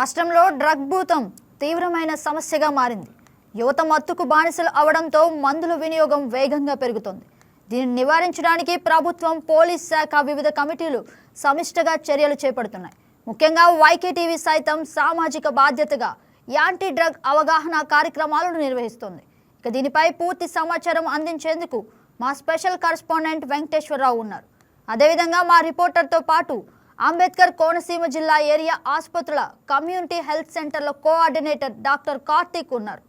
రాష్ట్రంలో డ్రగ్ భూతం తీవ్రమైన సమస్యగా మారింది. యువత మత్తుకు బానిసలు అవడంతో మందుల వినియోగం వేగంగా పెరుగుతోంది. దీన్ని నివారించడానికి ప్రభుత్వం పోలీస్ శాఖ వివిధ కమిటీలు సమిష్టగా చర్యలు చేపడుతున్నాయి. ముఖ్యంగా వైకే టీవీ సైతం సామాజిక బాధ్యతగా యాంటీ డ్రగ్ అవగాహన కార్యక్రమాలను నిర్వహిస్తోంది. ఇక దీనిపై పూర్తి సమాచారం అందించేందుకు మా స్పెషల్ కరస్పాండెంట్ వెంకటేశ్వరరావు ఉన్నారు. అదేవిధంగా మా రిపోర్టర్తో పాటు అంబేద్కర్ కోనసీమ జిల్లా ఏరియా ఆసుపత్రుల కమ్యూనిటీ హెల్త్ సెంటర్ల కోఆర్డినేటర్ డాక్టర్ కార్తీక్ ఉన్నారు.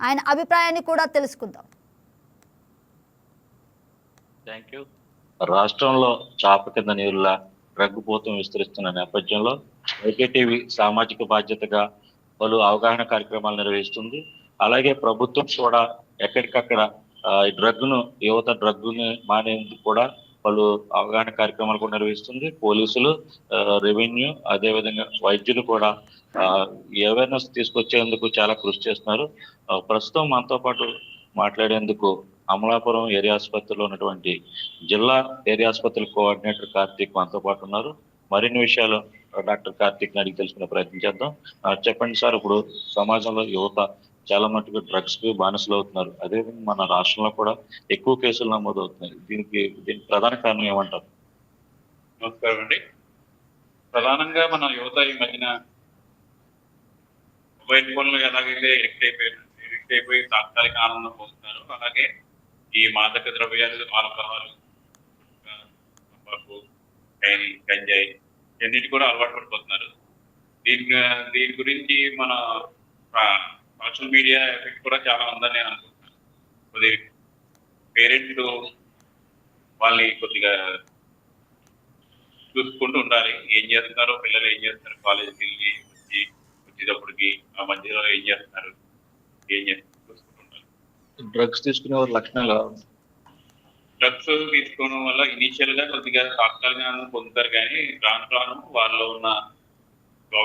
ఆయన అభిప్రాయాన్ని కూడా తెలుసుకుందాం. Thank you. రాష్ట్రంలో చాప కింద నీరులా రగ్గుపోతం విస్తరిస్తున్న నేపథ్యంలో టీవీ సామాజిక బాధ్యతగా పలు అవగాహన కార్యక్రమాలు నిర్వహిస్తుంది. అలాగే ప్రభుత్వం కూడా ఎక్కడికక్కడ డ్రగ్ను యువత డ్రగ్ను మానేందుకు కూడా పలు అవగాహన కార్యక్రమాలు కూడా నిర్వహిస్తుంది. పోలీసులు రెవెన్యూ అదేవిధంగా వైద్యులు కూడా అవేర్నెస్ తీసుకొచ్చేందుకు చాలా కృషి చేస్తున్నారు. ప్రస్తుతం మనతో పాటు మాట్లాడేందుకు అమలాపురం ఏరియా ఆసుపత్రిలో ఉన్నటువంటి జిల్లా ఏరియా ఆసుపత్రి కోఆర్డినేటర్ కార్తీక్ మనతో పాటు ఉన్నారు. మరిన్ని విషయాలు డాక్టర్ కార్తీక్ అడిగి తెలుసుకునే ప్రయత్నం చేద్దాం. చెప్పండి సార్ ఇప్పుడు సమాజంలో యువత చాలా మటుకు డ్రగ్స్కు బానిసలు అవుతున్నారు అదేవిధంగా మన రాష్ట్రంలో కూడా ఎక్కువ కేసులు నమోదు అవుతున్నాయి దీనికి దీనికి ప్రధాన కారణం ఏమంటారు? నమస్కారం అండి. ప్రధానంగా మన యువత ఈ మధ్యన మొబైల్ ఫోన్లు ఎలాగైతే ఎడిక్ట్ అయిపోయారు ఎడిక్ట్ అయిపోయి తాత్కాలిక ఆనందం పొందుతున్నారు అలాగే ఈ మాదక ద్రవ్యాలు ఆల్కహాల్ తంబాకు గంజాయి ఇవన్నిటి కూడా అలవాటు పడిపోతున్నారు. దీని దీని గురించి మన సోషల్ మీడియా ఎఫెక్ట్ కూడా చాలా ఉందని నేను అనుకుంటున్నాను. కొద్ది పేరెంట్స్ వాళ్ళని కొద్దిగా చూసుకుంటూ ఉండాలి. ఏం చేస్తున్నారో? పిల్లలు ఏం చేస్తారు కాలేజీకి వెళ్ళి వచ్చి వచ్చేటప్పటికి ఆ మధ్యలో ఏం చేస్తున్నారు? ఏం చూసుకుంటూ ఉండాలి. డ్రగ్స్ తీసుకునే వారి లక్షణాలు? డ్రగ్స్ తీసుకోవడం వల్ల ఇనీషియల్గా కొద్దిగా తాత్కాలిక ఆనందం పొందుతారు కానీ రాను రాను వాళ్ళలో ఉన్న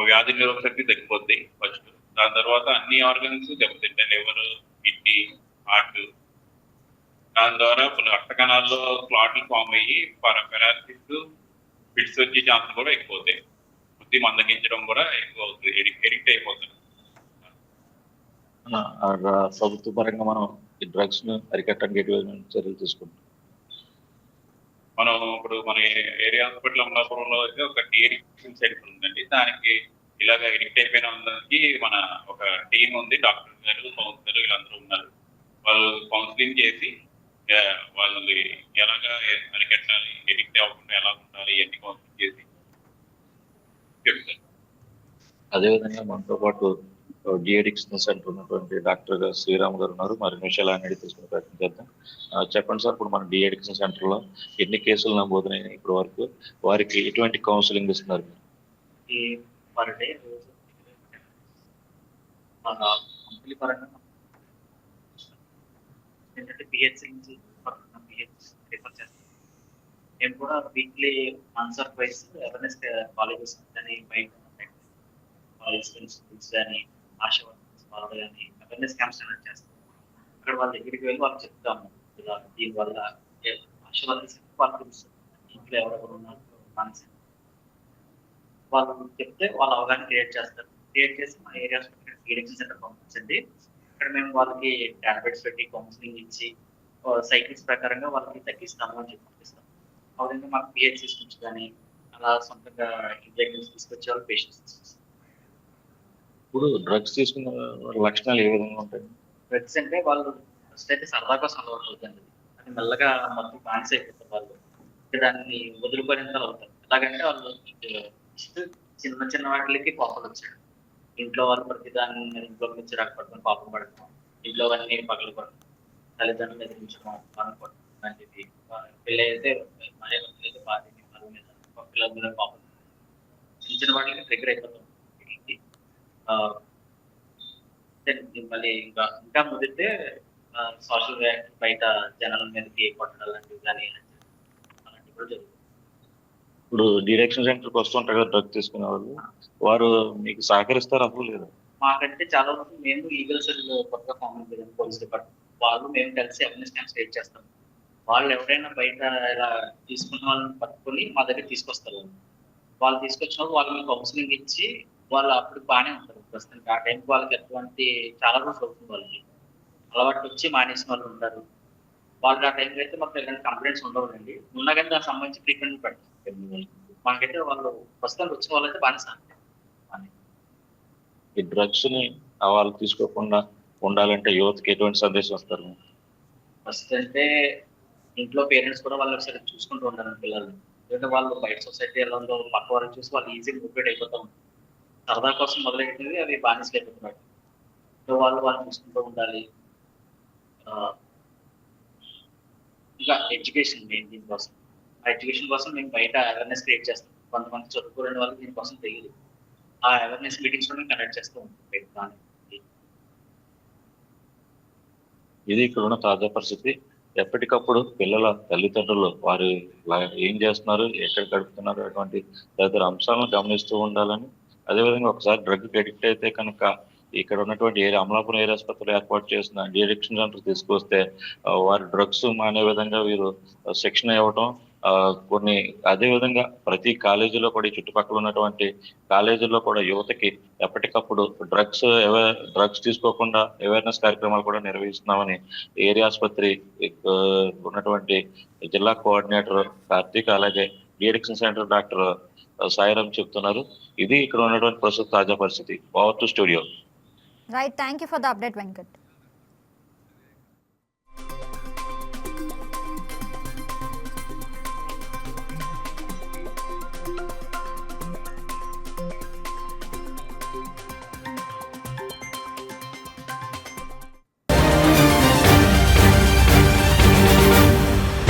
వ్యాధి నిరోధక శక్తి తగ్గిపోద్ది ఫస్ట్ దాని తర్వాత అన్ని ఆర్గన్స్ దెబ్బతింటాయి. Liver kidney heart. దాని ద్వారా రక్త కణాల్లో క్లాట్లు ఫామ్ అయ్యి పెరాలసిస్ ఫిట్స్ వచ్చే ఛాన్స్ కూడా ఎక్కువ అవుతాయి బుద్ధి మందగించడం కూడా ఎక్కువ అవుతుంది ఎడిక్ట్ అయిపోతుంది ప్రభుత్వ పరంగా మనం ఈ డ్రగ్స్ను అరికట్టడానికి ఎటువంటి చర్యలు తీసుకుంటాం? మనం ఇప్పుడు మన ఏరియా హాస్పిటల్ అమలాపురంలో అయితే ఒక డిఎడిక్షన్ సెంటర్ ఉందండి. దానికి ఇలాగ ఎడిక్ట్ అయిపోయిన వాళ్ళకి మన ఒక టీం ఉంది డాక్టర్ గారు కౌన్సిలర్ వీళ్ళందరూ ఉన్నారు. వాళ్ళు కౌన్సిలింగ్ చేసి వాళ్ళని ఎలాగా అరికట్టాలి ఎడిక్ట్ అవ్వకుండా ఎలా ఉండాలి ఇవన్నీ కౌన్సిలింగ్ చేసి చెప్తారు. అదేవిధంగా మనతో పాటు డిఎడిక్షన్ సెంటర్ ఉన్నటువంటి డాక్టర్ గారు శ్రీరామ్ గారు ఉన్నారు. మరిన్ని విషయాలు అనేది తెలుసుకునే ప్రయత్నం చేద్దాం. చెప్పండి సార్ ఇప్పుడు మన డిఎడిక్షన్ సెంటర్లో ఎన్ని కేసులు నమోదైనాయి ఇప్పటి వరకు వారికి ఎటువంటి కౌన్సిలింగ్ ఇస్తున్నారు? ఈ పర్ డే రోజు? కంపెనీ పరంగా? ఏంటంటే బిహెచ్సి నుంచి బిహెచ్ రిఫర్ చేస్తాం మేము కూడా weekly answer wise awareness colleges కానీ బయట కాలేజ్ స్కూల్స్ కానీ ఆశా వర్కర్స్ వాళ్ళు కానీ అవేర్నెస్ క్యాంప్స్ అనేది చేస్తాం అక్కడ వాళ్ళ దగ్గరికి వెళ్ళి వాళ్ళకి చెప్తాము. దీనివల్ల ఏ- ఆశా వర్కర్స్ వాళ్ళకి తెలుస్తుంది. ఇంట్లో ఎవరెవరు ఉన్నారు మనసు వాళ్ళు చెప్తే వాళ్ళు అవగాహన క్రియేట్ చేస్తారు. క్రియేట్ చేసి మన ఏరియా ఎడిక్షన్ సెంటర్ పంపించండి. ఇక్కడ మేము వాళ్ళకి టాబ్లెట్స్ పెట్టి కౌన్సిలింగ్ ఇచ్చి సైకిల్స్ ప్రకారంగా వాళ్ళకి తగ్గిస్తాము అని చెప్పి పంపిస్తాం. విధంగా మాకు పిహెచ్సిస్ నుంచి కానీ అలా సొంతంగా ఇంజెక్షన్స్ తీసుకొచ్చే వాళ్ళు పేషెంట్స్ ఇప్పుడు డ్రగ్స్ తీసుకున్న లక్షణాలు ఏ విధంగా ఉంటాయి? డ్రగ్స్ అంటే వాళ్ళు ఫస్ట్ అయితే సరదా కోసం అలవాటు అవుతుంది. అది మెల్లగా మొత్తం బానిస అయిపోతారు వాళ్ళు. దాన్ని వదిలిపోయినంత అవుతారు. ఎలాగంటే వాళ్ళు ఫస్ట్ చిన్న చిన్న వాటికి కోపలు వచ్చాడు. ఇంట్లో వాళ్ళు ప్రతి దాన్ని ఇంట్లో నుంచి రాకపోవడం పాపం పడటం ఇంట్లో అన్ని పగలు పడటం తల్లిదండ్రులు ఎదిరించడం పనులు పడటం లాంటివి పెళ్ళి అయితే మరే అయితే భార్య వాళ్ళ మీద పిల్లల మీద కోపం. చిన్న చిన్న వాటికి ట్రిగర్ అయిపోతాం. మళ్ళీ ఇంకా ఇంకా ముదిరితే సోషల్ రియాక్ట్ బయట జనాల మీదకి కొట్టడం లాంటివి కానీ అలాంటివి కూడా జరుగుతుంది ఇప్పుడు డిరెక్షన్ సెంటర్కి వస్తుంటారు కదా డ్రగ్ తీసుకునే వాళ్ళు. వారు మీకు సహకరిస్తారు అసలు లేదు? మాకంటే చాలా వరకు మేము లీగల్ సెల్ కొత్తగా ఫామ్ చేయాలి పోలీస్ డిపార్ట్మెంట్ వాళ్ళు మేము కలిసి అవేర్నెస్ క్యాంప్స్ క్రియేట్ చేస్తాం. వాళ్ళు ఎవరైనా బయట ఇలా తీసుకున్న వాళ్ళని పట్టుకొని మా దగ్గర తీసుకొస్తారు. వాళ్ళు తీసుకొచ్చిన వాళ్ళు వాళ్ళకి కౌన్సిలింగ్ ఇచ్చి వాళ్ళు అప్పుడు బాగానే ఉంటారు. ప్రస్తుతానికి ఆ టైంకి వాళ్ళకి ఎటువంటి చాలా రోజులు అవుతుంది వాళ్ళకి. అలవాటు వచ్చి మానేసిన వాళ్ళు ఉంటారు. వాళ్ళకి ఆ టైంకి అయితే మాకు ఎలాంటి కంప్లైంట్స్ ఉండవండి ఉన్నా కానీ దానికి సంబంధించి ట్రీట్మెంట్ పెడతారు మాకైతే వాళ్ళు ప్రస్తుతానికి వచ్చిన వాళ్ళైతే సాగుతారు ఈ డ్రగ్స్ని వాళ్ళు తీసుకోకుండా ఉండాలంటే యువతకి ఎటువంటి సందేశం వస్తారు? ఫస్ట్ అంటే ఇంట్లో పేరెంట్స్ కూడా వాళ్ళు ఒకసారి చూసుకుంటూ ఉంటారు పిల్లల్ని. ఎందుకంటే వాళ్ళు బయట సొసైటీ ఎలా ఉందో పక్క వాళ్ళని చూసి వాళ్ళు ఈజీగా మోటివేట్ అయిపోతూ. ఉంటారు సరదా కోసం మొదలెట్టినది అవి బానిసలు అయిపోతున్నారు సో వాళ్ళు వాళ్ళు చూసుకుంటూ ఉండాలి. ఇంకా ఎడ్యుకేషన్ మెయిన్ దీనికోసం ఆ ఎడ్యుకేషన్ కోసం మేము బయట అవేర్నెస్ క్రియేట్ చేస్తాం. కొంతమంది చదువుకోలేని వాళ్ళకి దీనికోసం తెలియదు. ఆ అవేర్నెస్ మీటింగ్స్ కూడా కండక్ట్ చేస్తూ ఉంటాం ఇది ఇక్కడ ఉన్న తాజా పరిస్థితి. ఎప్పటికప్పుడు పిల్లల తల్లిదండ్రులు వారు ఏం చేస్తున్నారు ఎక్కడ గడుపుతున్నారు అటువంటి తదితర అంశాలను గమనిస్తూ ఉండాలని. అదేవిధంగా ఒకసారి డ్రగ్ అడిక్ట్ అయితే కనుక ఇక్కడ ఉన్నటువంటి ఏరియా అమలాపురం ఏరియా ఆసుపత్రిలో ఏర్పాటు చేసిన డిఎడిక్షన్ సెంటర్ తీసుకొస్తే వారి వారు డ్రగ్స్ మానే విధంగా వీరు శిక్షణ ఇవ్వటం కొన్ని అదే విధంగా ప్రతి కాలేజీలో కూడా చుట్టుపక్కల ఉన్నటువంటి కాలేజీల్లో కూడా యువతకి ఎప్పటికప్పుడు డ్రగ్స్ డ్రగ్స్ తీసుకోకుండా అవేర్నెస్ కార్యక్రమాలు కూడా నిర్వహిస్తున్నామని ఏరియా ఆసుపత్రి ఉన్నటువంటి జిల్లా కోఆర్డినేటర్ కార్తీక్ అలాగే డిఎడిక్షన్ సెంటర్ డాక్టర్ సాయిరామ్ చెప్తున్నారు. ఇది ఇక్కడ ఉన్నటువంటి ప్రస్తుత తాజా పరిస్థితి. Power to studio. Right thank you for the update Venkat